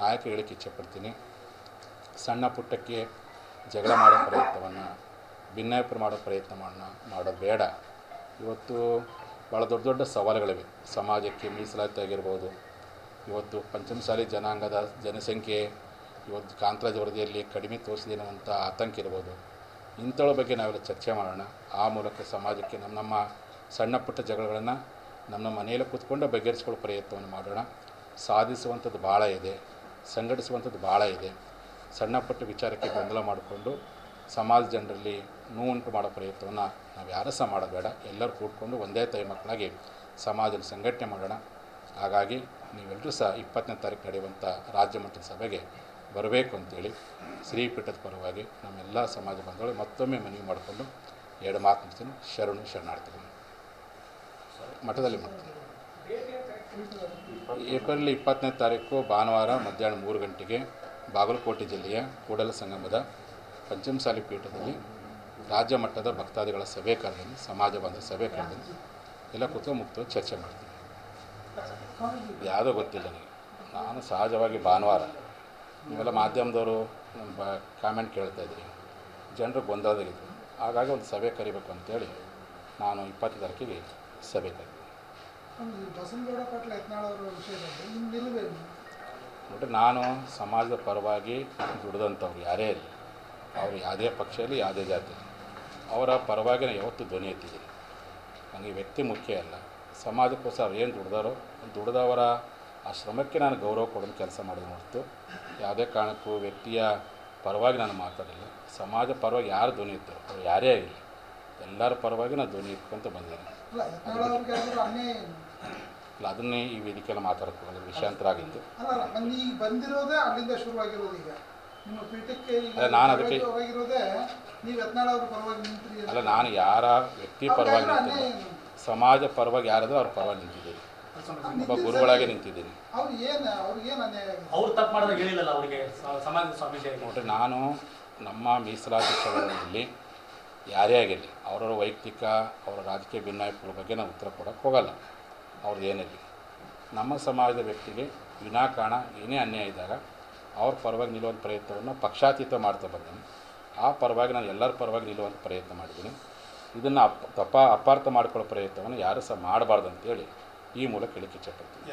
ನಾಯಕ ಹೇಳಕ್ಕೆ ಇಚ್ಛೆಪಡ್ತೀನಿ. ಸಣ್ಣ ಪುಟ್ಟಕ್ಕೆ ಜಗಳ ಮಾಡೋ ಪ್ರಯತ್ನವನ್ನು, ಭಿನ್ನಾಭಿಪ್ರಾಯ ಮಾಡೋ ಪ್ರಯತ್ನ ಮಾಡೋಣ ಮಾಡೋದು ಬೇಡ. ಇವತ್ತು ಭಾಳ ದೊಡ್ಡ ದೊಡ್ಡ ಸವಾಲುಗಳಿವೆ. ಸಮಾಜಕ್ಕೆ ಮೀಸಲಾತಿ ಆಗಿರ್ಬೋದು ಇವತ್ತು ಪಂಚಮಸಾಲಿ ಜನಾಂಗದ ಜನಸಂಖ್ಯೆ, ಇವತ್ತು ಕಾಂತರಾಜ್ ವರದಿಯಲ್ಲಿ ಕಡಿಮೆ ತೋರಿಸಿದೆ ಅನ್ನುವಂಥ ಆತಂಕ ಇರ್ಬೋದು. ಇಂಥವ್ರ ಬಗ್ಗೆ ನಾವೆಲ್ಲ ಚರ್ಚೆ ಮಾಡೋಣ. ಆ ಮೂಲಕ ಸಮಾಜಕ್ಕೆ ನಮ್ಮ ನಮ್ಮ ಸಣ್ಣ ಪುಟ್ಟ ಜಗಳಗಳನ್ನು ನಮ್ಮ ಮನೆಯಲ್ಲೇ ಕೂತ್ಕೊಂಡು ಬಗೆಹರಿಸ್ಕೊಳ್ಳೋ ಪ್ರಯತ್ನವನ್ನು ಮಾಡೋಣ. ಸಾಧಿಸುವಂಥದ್ದು ಭಾಳ ಇದೆ. ಸಂಘಟಿಸುವಂಥದ್ದು ಭಾಳ ಇದೆ. ಸಣ್ಣ ಪುಟ್ಟ ವಿಚಾರಕ್ಕೆ ಗೊಂದಲ ಮಾಡಿಕೊಂಡು ಸಮಾಜ ಜನರಲ್ಲಿ ನೋವುಂಟು ಮಾಡೋ ಪ್ರಯತ್ನವನ್ನು ನಾವು ಯಾರೂ ಸಹ ಮಾಡೋದು ಎಲ್ಲರೂ ಕೂಡ್ಕೊಂಡು ಒಂದೇ ತಾಯಿ ಮಕ್ಕಳಾಗಿ ಸಮಾಜದಲ್ಲಿ ಸಂಘಟನೆ ಮಾಡೋಣ. ಹಾಗಾಗಿ ನೀವೆಲ್ಲರೂ ಸಹ ಇಪ್ಪತ್ತನೇ ತಾರೀಕು ನಡೆಯುವಂಥ ರಾಜ್ಯ ಮಟ್ಟದ ಸಭೆಗೆ ಬರಬೇಕು ಅಂತೇಳಿ ಶ್ರೀಪೀಠದ ಪರವಾಗಿ ನಮ್ಮೆಲ್ಲ ಸಮಾಜ ಬಂಧುಗಳು ಮತ್ತೊಮ್ಮೆ ಮನವಿ ಮಾಡಿಕೊಂಡು ಎರಡು ಮಾತು ಮುಗಿಸ್ತೀನಿ. ಶರಣು ಶರಣಾರ್ಥಿಗಳು. ಮಠದಲ್ಲಿ ಮಾಡ್ತೀನಿ. ಏಪ್ರಿಲ್ ಇಪ್ಪತ್ತನೇ ತಾರೀಕು ಭಾನುವಾರ ಮಧ್ಯಾಹ್ನ ಮೂರು ಗಂಟೆಗೆ ಬಾಗಲಕೋಟೆ ಜಿಲ್ಲೆಯ ಕೂಡಲ ಸಂಗಮದ ಪಂಚಮಸಾಲಿ ಪೀಠದಲ್ಲಿ ರಾಜ್ಯ ಮಟ್ಟದ ಭಕ್ತಾದಿಗಳ ಸಭೆ ಕರೆದಲ್ಲಿ ಸಮಾಜ ಬಂದ ಸಭೆ ಕರೆದಲ್ಲಿ ಎಲ್ಲ ಕೂತು ಮುಕ್ತ ಚರ್ಚೆ ಮಾಡ್ತೀನಿ ಯಾವುದೋ ಗೊತ್ತಿಲ್ಲ ನನಗೆ. ನಾನು ಸಹಜವಾಗಿ ಭಾನುವಾರ. ಇವೆಲ್ಲ ಮಾಧ್ಯಮದವರು ನಮ್ಮ ಕಾಮೆಂಟ್ ಕೇಳ್ತಾ ಇದ್ದೀನಿ ಜನರು ಗೊಂದಲದಾಗಿದ್ದರು ಹಾಗಾಗಿ ಒಂದು ಸಭೆ ಕರಿಬೇಕು ಅಂತೇಳಿ ನಾನು ಇಪ್ಪತ್ತು ತಾರೀಕಿಗೆ ಸಭೆ ಒಂದು ಬಸನಗೌಡ ಪಾಟೀಲ್ ಯತ್ನಾಳ್ ಅವರ ವಿಷಯದಲ್ಲಿ ನಿಮ್ಮ ನಿಲುವೇನು ನೋಡ್ರಿ ನಾನು ಸಮಾಜದ ಪರವಾಗಿ ದುಡಿದಂಥವ್ರು ಯಾರೇ ಇರಲಿ ಅವರು ಯಾವುದೇ ಪಕ್ಷ ಇರಲಿ ಯಾವುದೇ ಜಾತಿ ಅವರ ಪರವಾಗಿ ನಾನು ಯಾವತ್ತೂ ಧ್ವನಿ ಎತ್ತಿದ್ದೀನಿ ನನಗೆ ವ್ಯಕ್ತಿ ಮುಖ್ಯ ಅಲ್ಲ. ಸಮಾಜಕ್ಕೋಸ್ಕರ ಅವ್ರು ಏನು ದುಡ್ದಾರೋ ದುಡ್ದವರ ಆ ಶ್ರಮಕ್ಕೆ ನಾನು ಗೌರವ ಕೊಡೋದು ಕೆಲಸ ಮಾಡಿದ ಹೊರತು ಯಾವುದೇ ಕಾರಣಕ್ಕೂ ವ್ಯಕ್ತಿಯ ಪರವಾಗಿ ನಾನು ಮಾತಾಡಲಿಲ್ಲ ಸಮಾಜ ಪರವಾಗಿ ಯಾರು ಧ್ವನಿ ಇದ್ದರು ಅವ್ರು ಯಾರೇ ಆಗಿರಲಿ ಎಲ್ಲರ ಪರವಾಗಿ ನಾನು ಧ್ವನಿ ಇಟ್ಕೊಂತ ಬಂದಿದ್ದೀನಿ. ಇಲ್ಲ ಅದನ್ನೇ ಈ ವೇದಿಕೆಯಲ್ಲಿ ಮಾತಾಡಕ್ಕೆ ಹೋಗಲ್ಲ ವಿಷಯಾಂತರ ಆಗಿತ್ತು ಅಲ್ಲ ಅಲ್ಲ ನಾನು ಬಂದಿರೋದೇ ಅಲ್ಲಿಂದ ಶುರುವಾಗಿರೋದು ಈಗ. ಅಲ್ಲ, ನಾನು ಅದಕ್ಕೆ- ಆಗಿರೋದೇ ನೀವು ಯತ್ನಾಳ್ ಅವ್ರ ಪರವಾಗಿ ನಿಂತ್ರಿ ಅಲ್ಲ ನಾನು ಯಾರ ವ್ಯಕ್ತಿ ಪರವಾಗಿ ನಿಂತಿಲ್ಲ. ಸಮಾಜ ಪರವಾಗಿ ಯಾರದು ಅವ್ರ ಪರವಾಗಿ ನಿಂತಿದ್ದೀನಿ. ಒಬ್ಬ ಗುರುಗಳಾಗಿ ನಿಂತಿದ್ದೀನಿ. ನೋಡ್ರಿ ನಾನು ನಮ್ಮ ಮೀಸಲಾತಿ ಚಳವಳಿಯಲ್ಲಿ ಯಾರೇ ಆಗಿರಲಿ ಅವರವರ ವೈಯಕ್ತಿಕ ಅವರ ರಾಜಕೀಯ ಭಿನ್ನಾಯಗಳ ಬಗ್ಗೆ ನಾನು ಉತ್ತರ ಕೊಡೋಕ್ಕೆ ಹೋಗಲ್ಲ. ಅವ್ರದ್ದು ಏನಿರಲಿ ನಮ್ಮ ಸಮಾಜದ ವ್ಯಕ್ತಿಗೆ ವಿನಾಕಾರಣ ಏನೇ ಅನ್ಯಾಯ ಇದ್ದಾಗ ಅವ್ರ ಪರವಾಗಿ ನಿಲ್ಲುವಂಥ ಪ್ರಯತ್ನವನ್ನು ಪಕ್ಷಾತೀತ ಮಾಡ್ತಾ ಬಂದೀನಿ. ಆ ಪರವಾಗಿ ನಾನು ಎಲ್ಲರ ಪರವಾಗಿ ನಿಲ್ಲುವಂಥ ಪ್ರಯತ್ನ ಮಾಡಿದ್ದೀನಿ ಇದನ್ನು ಅಪ್, ತಪ್ಪ, ಅಪಾರ್ಥ ಮಾಡ್ಕೊಳ್ಳೋ ಪ್ರಯತ್ನವನ್ನು ಯಾರೂ ಸಹ ಮಾಡಬಾರ್ದು ಅಂತೇಳಿ ಈ ಮೂಲಕ ಹೇಳಿಕೆ ಇಚ್ಛೆಪಡ್ತೀನಿ